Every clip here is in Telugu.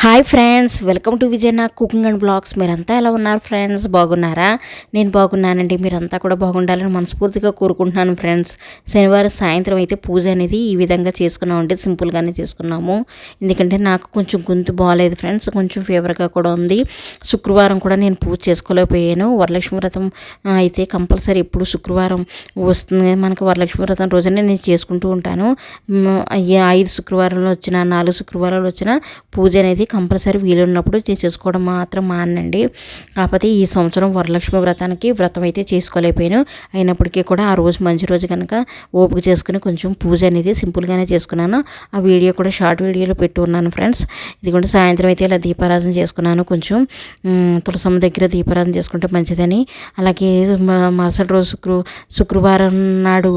Hi friends welcome to Vijayana cooking and blogs. మీరంతా ఎలా ఉన్నారు ఫ్రెండ్స్? బాగున్నారా? నేను బాగున్నానండి. మీరంతా కూడా బాగుండాలని మనస్ఫూర్తిగా కోరుకుంటున్నాను ఫ్రెండ్స్. శనివారం సాయంత్రం అయితే పూజ అనేది ఈ విధంగా చేసుకున్నాం అంటే సింపుల్గానే చేసుకున్నాము. ఎందుకంటే నాకు కొంచెం గొంతు బాగాలేదు ఫ్రెండ్స్. కొంచెం ఫీవర్గా కూడా ఉంది. శుక్రవారం కూడా నేను పూజ చేసుకోలేకపోయాను. వరలక్ష్మి వ్రతం అయితే కంపల్సరీ ఎప్పుడు శుక్రవారం వస్తుంది. మనకు వరలక్ష్మి వ్రతం రోజునే నేను చేసుకుంటూ ఉంటాను. ఐదు శుక్రవారంలో వచ్చిన నాలుగు శుక్రవారాలు వచ్చిన పూజ అనేది కంపల్సరీ వీలున్నప్పుడు చేసుకోవడం మాత్రం మానండి. కాకపోతే ఈ సంవత్సరం వరలక్ష్మి వ్రతానికి వ్రతం అయితే చేసుకోలేకపోయాను. అయినప్పటికీ కూడా ఆ రోజు మంచి రోజు కనుక ఓపిక చేసుకుని కొంచెం పూజ అనేది సింపుల్గానే చేసుకున్నాను. ఆ వీడియో కూడా షార్ట్ వీడియోలో పెట్టి ఉన్నాను ఫ్రెండ్స్. ఇదిగోండి సాయంత్రం అయితే ఇలా దీపారాధన చేసుకున్నాను కొంచెం. తులసమ్మ దగ్గర దీపారాధన చేసుకుంటే మంచిదని. అలాగే మరుసటి రోజు శుక్రు శుక్రవారం నాడు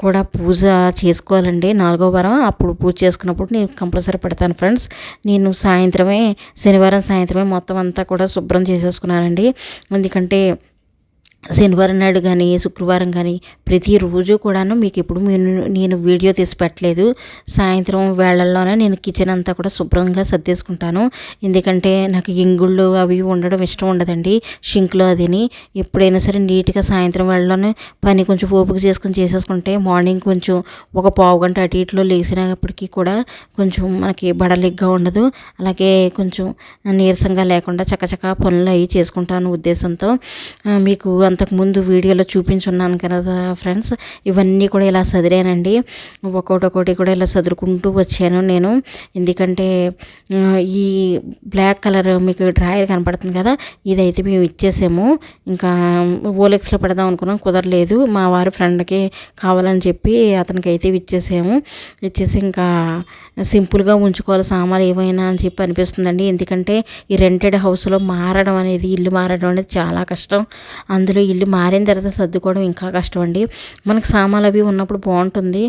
కూడా పూజ చేసుకోవాలండి. నాలుగో వారం అప్పుడు పూజ చేసుకున్నప్పుడు నేను కంపల్సరీ పెడతాను ఫ్రెండ్స్. నేను సాయంత్రమే శనివారం సాయంత్రమే మొత్తం అంతా కూడా శుభ్రం చేసేసుకున్నానండి. ఎందుకంటే శనివారం నాడు కానీ శుక్రవారం కానీ ప్రతిరోజు కూడాను మీకు ఇప్పుడు నేను వీడియో తీసి పెట్టలేదు. సాయంత్రం వేళల్లోనే నేను కిచెన్ అంతా కూడా శుభ్రంగా సర్దేసుకుంటాను. ఎందుకంటే నాకు ఇంగుళ్ళు అవి ఉండడం ఇష్టం ఉండదండి షింక్లో అదిని. ఎప్పుడైనా సరే నీట్గా సాయంత్రం వేళలోనే పని కొంచెం ఓపిక చేసుకుని చేసేసుకుంటే మార్నింగ్ కొంచెం ఒక పావు గంట అటు ఇట్లో లేచినప్పటికీ కూడా కొంచెం మనకి బడలిగ్గా ఉండదు. అలాగే కొంచెం నీరసంగా లేకుండా చక్కచక్క పనులు అవి చేసుకుంటాను ఉద్దేశంతో. మీకు అంతకుముందు వీడియోలో చూపించున్నాను కదా ఫ్రెండ్స్ ఇవన్నీ కూడా ఇలా చదిరానండి ఒక్కొక్కటి కూడా ఇలా చదురుకుంటూ వచ్చాను నేను. ఎందుకంటే ఈ బ్లాక్ కలర్ మీకు డ్రాయర్ కనపడుతుంది కదా ఇదైతే మేము ఇచ్చేసాము. ఇంకా ఓలెక్స్లో పెడదాం అనుకున్నాం కుదరలేదు. మా వారి ఫ్రెండ్కి కావాలని చెప్పి అతనికి అయితే ఇచ్చేసాము. ఇచ్చేసి ఇంకా సింపుల్గా ఉంచుకోవాలి సామాన్లు ఏమైనా అని చెప్పి అనిపిస్తుందండి. ఎందుకంటే ఈ రెంటెడ్ హౌస్లో మారడం అనేది ఇల్లు మారడం అనేది చాలా కష్టం. అందులో ఇల్లు మారిన తర్వాత సర్దుకోవడం ఇంకా కష్టం అండి మనకు సామాన్లు అవి ఉన్నప్పుడు బాగుంటుంది.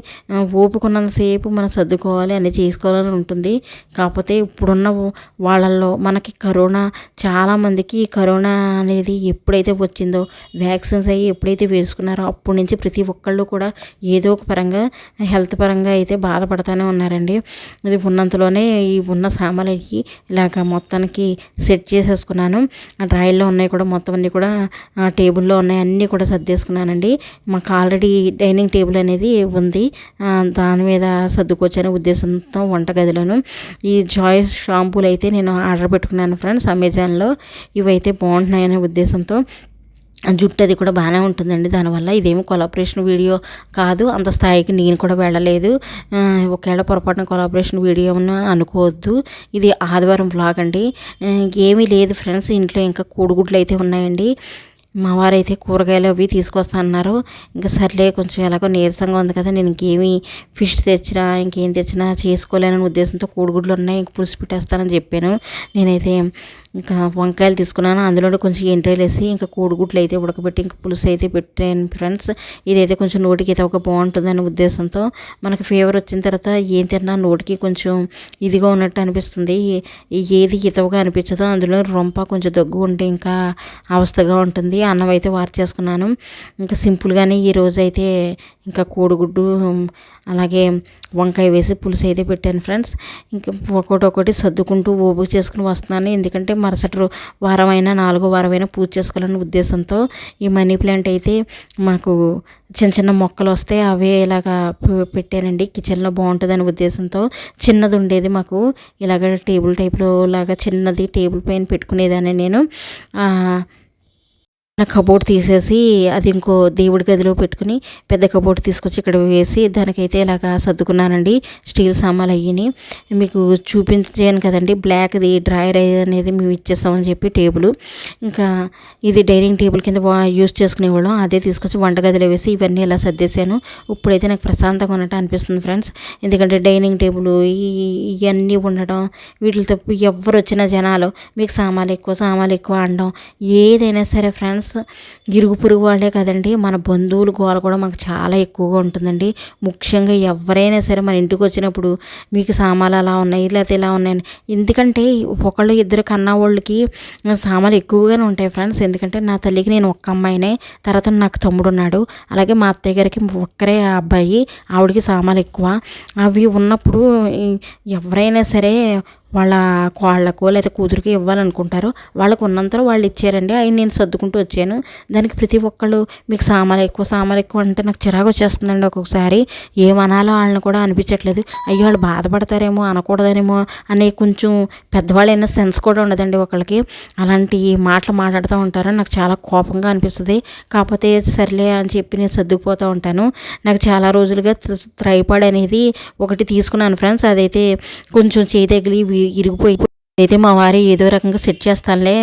ఓపుకున్నంతసేపు మనం సర్దుకోవాలి అన్నీ చేసుకోవాలని ఉంటుంది. కాకపోతే ఇప్పుడున్న వాళ్ళల్లో మనకి కరోనా చాలామందికి కరోనా అనేది ఎప్పుడైతే వచ్చిందో వ్యాక్సిన్స్ అయ్యి ఎప్పుడైతే వేసుకున్నారో అప్పటి నుంచి ప్రతి ఒక్కళ్ళు కూడా ఏదో ఒక పరంగా హెల్త్ పరంగా అయితే బాధపడుతూనే ఉన్నారండి. ఇది ఉన్నంతలోనే ఈ ఉన్న సామాన్లకి ఇలాగ మొత్తానికి సెట్ చేసేసుకున్నాను. ఆ డ్రాయిల్లో ఉన్నాయి కూడా మొత్తం అన్నీ కూడా టేబుల్ టేబుల్లో ఉన్నాయి అన్నీ కూడా సర్దేసుకున్నానండి. మాకు ఆల్రెడీ డైనింగ్ టేబుల్ అనేది ఉంది. దాని మీద సర్దుకొచ్చనే ఉద్దేశంతో వంటగదిలోను. ఈ జాయిస్ షాంపూలు అయితే నేను ఆర్డర్ పెట్టుకున్నాను ఫ్రెండ్స్ అమెజాన్లో. ఇవైతే బాగుంటున్నాయనే ఉద్దేశంతో. జుట్టు అది కూడా బాగానే ఉంటుందండి. దానివల్ల ఇదేమి కొలాబరేషన్ వీడియో కాదు. అంత స్థాయికి నేను కూడా వెళ్ళలేదు. ఒకవేళ పొరపాటున కొలాబరేషన్ వీడియో అనుకోవద్దు. ఇది ఆదివారం బ్లాగ్ అండి. ఏమీ లేదు ఫ్రెండ్స్. ఇంట్లో ఇంకా కోడిగుడ్లు అయితే ఉన్నాయండి. మా వారైతే కూరగాయలు అవి తీసుకొస్తా అన్నారు ఇంకా సర్లే కొంచెం ఎలాగో నీరసంగా ఉంది కదా నేను ఇంకేమి ఫిష్ తెచ్చినా ఇంకేం తెచ్చినా చేసుకోలేనని ఉద్దేశంతో కోడిగుడ్లు ఉన్నాయి ఇంక పులుసు పెట్టేస్తానని చెప్పాను. నేనైతే ఇంకా వంకాయలు తీసుకున్నాను. అందులో కొంచెం ఎంట్రీలు వేసి ఇంకా కోడిగుడ్లు అయితే ఉడకబెట్టి ఇంకా పులుసు అయితే పెట్టాను ఫ్రెండ్స్. ఇదైతే కొంచెం నోటికి అయితే ఒక బాగుంటుందనే ఉద్దేశంతో మనకు ఫీవర్ వచ్చిన తర్వాత ఏం తిన్నా నోటికి కొంచెం ఇదిగా ఉన్నట్టు అనిపిస్తుంది. ఏది ఇతవగా అనిపించదో అందులో రొంప కొంచెం దగ్గు ఉంటే ఇంకా అవస్థగా ఉంటుంది. అన్నం అయితే వార్ చేసుకున్నాను. ఇంకా సింపుల్గానే ఈరోజు అయితే ఇంకా కోడిగుడ్డు అలాగే వంకాయ వేసి పులుసు అయితే పెట్టాను ఫ్రెండ్స్. ఇంకా ఒకటి ఒకటి సర్దుకుంటూ ఓపిక చేసుకుని వస్తున్నాను. ఎందుకంటే మరుసటి వారమైనా నాలుగో వారమైనా పూజ చేసుకోవాలనే ఉద్దేశంతో ఈ మనీ ప్లాంట్ అయితే మాకు చిన్న చిన్న మొక్కలు వస్తే అవే ఇలాగా పెట్టానండి. కిచెన్లో బాగుంటుందని ఉద్దేశంతో చిన్నది ఉండేది మాకు. ఇలాగ టేబుల్ టైప్లో లాగా చిన్నది టేబుల్ పైన పెట్టుకునేదాన్ని నేను. కబోర్డ్ తీసేసి అది ఇంకో దేవుడి గదిలో పెట్టుకుని పెద్ద కబోర్డ్ తీసుకొచ్చి ఇక్కడ వేసి దానికైతే ఇలాగా సర్దుకున్నానండి. స్టీల్ సామాన్లు అయ్యి మీకు చూపించాను కదండి. బ్లాక్ది డ్రాయర్ అనేది మేము ఇచ్చేస్తామని చెప్పి టేబుల్. ఇంకా ఇది డైనింగ్ టేబుల్ కింద యూస్ చేసుకునేవాళ్ళం. అదే తీసుకొచ్చి వంటగదిలో వేసి ఇవన్నీ ఇలా సర్దేశాను. ఇప్పుడైతే నాకు ప్రశాంతంగా ఉన్నట్టు అనిపిస్తుంది ఫ్రెండ్స్. ఎందుకంటే డైనింగ్ టేబుల్ ఇవన్నీ ఉండడం వీటితో ఎవరు వచ్చిన జనాలు మీకు సామాన్లు ఎక్కువ సామాన్లు ఎక్కువ అనడం ఏదైనా సరే ఫ్రెండ్స్ ప్లస్ ఇరుగు పొరుగు వాళ్ళే కదండి. మన బంధువులు గోల కూడా మాకు చాలా ఎక్కువగా ఉంటుందండి. ముఖ్యంగా ఎవరైనా సరే మన ఇంటికి వచ్చినప్పుడు మీకు సామాన్లు అలా ఉన్నాయి లేకపోతే ఇలా ఉన్నాయని. ఎందుకంటే ఒకళ్ళు ఇద్దరు కన్నా వాళ్ళకి సామాన్లు ఎక్కువగానే ఉంటాయి ఫ్రెండ్స్. ఎందుకంటే నా తల్లికి నేను ఒక్క అమ్మాయినే తర్వాత నాకు తమ్ముడు ఉన్నాడు. అలాగే మా అత్తయ్య గారికి ఒక్కరే అబ్బాయి ఆవిడకి సామాన్లు ఎక్కువ. అవి ఉన్నప్పుడు ఎవరైనా సరే వాళ్ళ కోళ్ళకో లేదా కూతురికి ఇవ్వాలనుకుంటారో వాళ్ళకు ఉన్నంతలో వాళ్ళు ఇచ్చారండి. అవి నేను సర్దుకుంటూ వచ్చాను. దానికి ప్రతి ఒక్కళ్ళు మీకు సామాన్లు ఎక్కువ సామాన్లు ఎక్కువ అంటే నాకు చిరాకు వచ్చేస్తుందండి ఒక్కొక్కసారి. ఏమనాలో వాళ్ళని కూడా అనిపించట్లేదు. అయ్యో వాళ్ళు బాధపడతారేమో అనకూడదనేమో అనే కొంచెం పెద్దవాళ్ళైనా సెన్స్ కూడా ఉండదండి ఒకళ్ళకి. అలాంటి మాటలు మాట్లాడుతూ ఉంటారు. నాకు చాలా కోపంగా అనిపిస్తుంది. కాకపోతే సర్లే అని చెప్పి నేను సర్దుకుపోతూ ఉంటాను. నాకు చాలా రోజులుగా త్రైపాడ్ అనేది ఒకటి తీసుకున్నాను ఫ్రెండ్స్. అదైతే కొంచెం చేయి తగిలి వి- ఇరిగిపోయి అయితే మా వారి ఏదో రకంగా సెట్ చేస్తానులే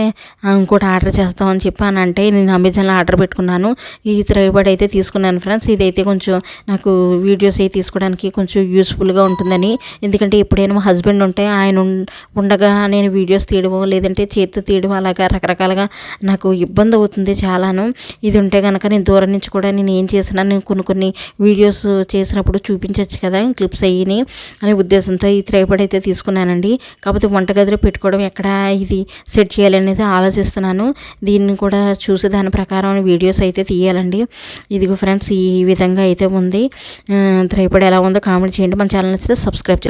ఇంకోటి ఆర్డర్ చేస్తామని చెప్పి అని అంటే నేను అమెజాన్లో ఆర్డర్ పెట్టుకున్నాను. ఈ త్రైపాడ్ అయితే తీసుకున్నాను ఫ్రెండ్స్. ఇదైతే కొంచెం నాకు వీడియోస్ అయితే తీసుకోవడానికి కొంచెం యూస్ఫుల్గా ఉంటుందని. ఎందుకంటే ఎప్పుడైనా మా హస్బెండ్ ఉంటే ఆయన ఉండగా నేను వీడియోస్ తీయడమో లేదంటే చేతితో తీయడం అలాగా రకరకాలుగా నాకు ఇబ్బంది అవుతుంది చాలాను. ఇది ఉంటే కనుక నేను దూరం నుంచి కూడా నేను ఏం చేసినా నేను కొన్ని కొన్ని వీడియోస్ చేసినప్పుడు చూపించవచ్చు కదా క్లిప్స్ అయ్యి అనే ఉద్దేశంతో ఈ త్రైపాడ్ అయితే తీసుకున్నానండి. కాకపోతే వంటగదిలో పెట్టుకోవడం ఎక్కడ ఇది సెట్ చేయాలనేది ఆలోచిస్తున్నాను. దీన్ని కూడా చూసి దాని ప్రకారం వీడియోస్ అయితే తీయాలండి. ఇదిగో ఫ్రెండ్స్ ఈ విధంగా అయితే ఉంది. త్రైపడి ఎలా ఉందో కామెంట్ చేయండి. మన ఛానల్ నచ్చితే సబ్స్క్రైబ్ చేయండి